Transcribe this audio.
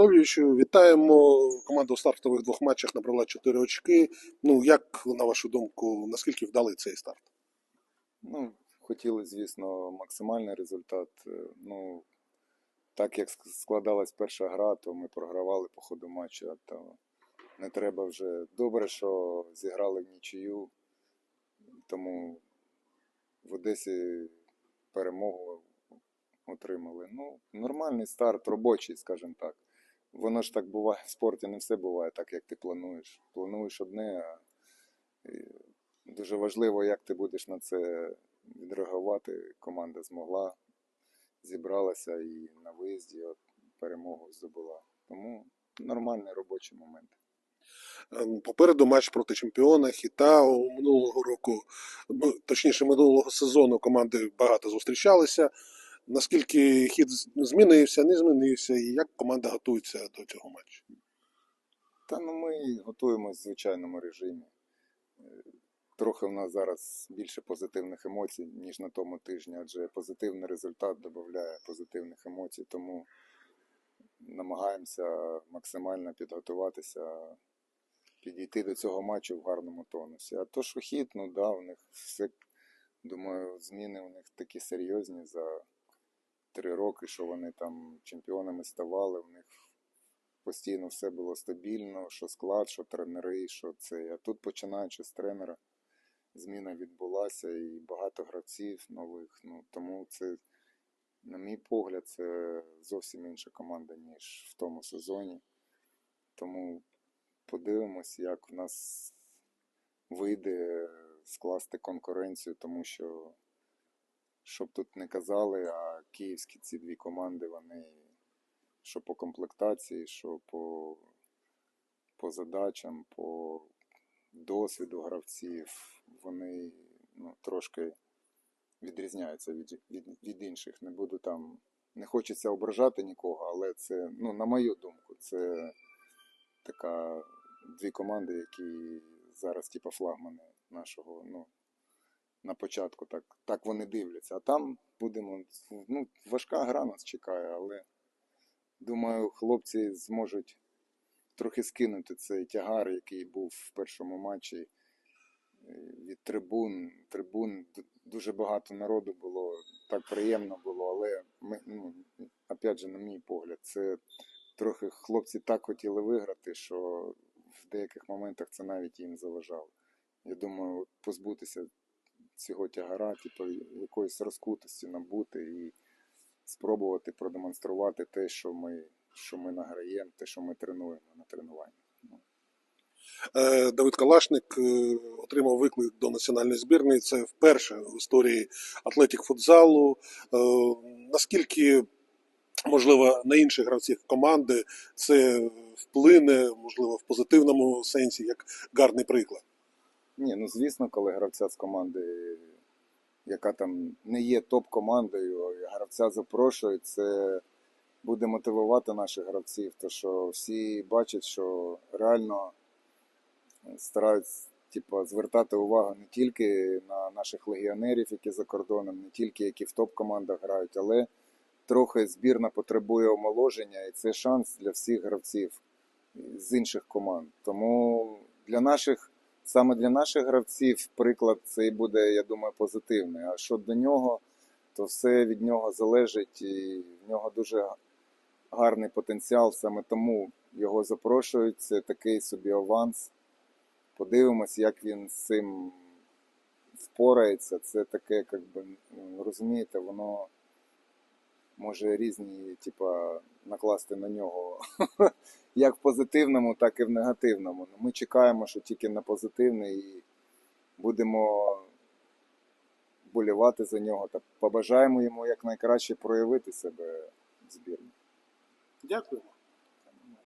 Анатолійовичу. Вітаємо. Команда у стартових двох матчах набрала 4 очки. Ну, як, на вашу думку, наскільки вдалий цей старт? Ну, хотіли, звісно, максимальний результат. Е, Ну, так як ск- складалась перша гра, то ми програвали по ходу матчу. То не треба вже добре, що зіграли в нічию. Тому в Одесі перемогу отримали. Ну, нормальний старт, робочий, скажімо так. Воно ж так буває в спорті, не все буває так, як ти плануєш. Плануєш одне, а дуже важливо, як ти будеш на це відреагувати. Команда змогла, зібралася і на виїзді от, перемогу здобула. Тому нормальний робочий момент. Ем, Попереду матч проти чемпіона Хіта У минулого року, ну, точніше, минулого сезону команди багато зустрічалися. Наскільки хід змінився, не змінився, і як команда готується до цього матчу? Та ну ми готуємось в звичайному режимі. Е, Трохи в нас зараз більше позитивних емоцій, ніж на тому тижні, адже позитивний результат додає позитивних емоцій, тому намагаємося максимально підготуватися, підійти до цього матчу в гарному тонусі. А то, що хід, ну да, у них все, думаю, зміни у них такі серйозні за три роки, що вони там чемпіонами ставали, у них постійно все було стабільно, що склад, що тренери, що це. А тут, починаючи з тренера, зміна відбулася і багато гравців нових. Ну, тому це, на мій погляд, це зовсім інша команда, ніж в тому сезоні. Тому подивимось, як в нас вийде скласти конкуренцію, тому що, щоб тут не казали, а київські ці дві команди, вони що по комплектації, що по, по задачам, по досвіду гравців, вони ну, трошки відрізняються від, від, від інших. Не буду там, не хочеться ображати нікого, але це, ну, на мою думку, це така дві команди, які зараз, типу, флагмани нашого, ну, на початку так, так вони дивляться. А там будемо, ну, важка гра нас чекає, але думаю, хлопці зможуть трохи скинути цей тягар, який був в першому матчі е, від трибун. Трибун дуже багато народу було, так приємно було, але ми, ну, опять же, на мій погляд, це трохи хлопці так хотіли виграти, що в деяких моментах це навіть їм заважало. Я думаю, позбутися цього тягара, типу, якоїсь розкутості набути і спробувати продемонструвати те, що ми, що ми награємо, те, що ми тренуємо на тренуванні. Ну, Е, Давид Калашник е, отримав виклик до національної збірної. Це вперше в історії атлетік футзалу. Е, Наскільки, можливо, на інших гравців команди це вплине, можливо, в позитивному сенсі, як гарний приклад. Ні, ну звісно, коли гравця з команди, яка там не є топ-командою, гравця запрошують, це буде мотивувати наших гравців, то що всі бачать, що реально стараються типу, звертати увагу не тільки на наших легіонерів, які за кордоном, не тільки які в топ-командах грають, але трохи збірна потребує омоложення, і це шанс для всіх гравців з інших команд. Тому для наших, саме для наших гравців, приклад цей буде, я думаю, позитивний. А що до нього, то все від нього залежить, і в нього дуже гарний потенціал, саме тому його запрошують. Це такий собі аванс. Подивимось, як він з цим впорається. Це таке, як би, ну, розумієте, воно може різні, типа, накласти на нього як в позитивному, так і в негативному. Ну, Ми чекаємо, що тільки на позитивний і будемо болівати за нього та побажаємо йому якнайкраще проявити себе в збірні. Дякуємо.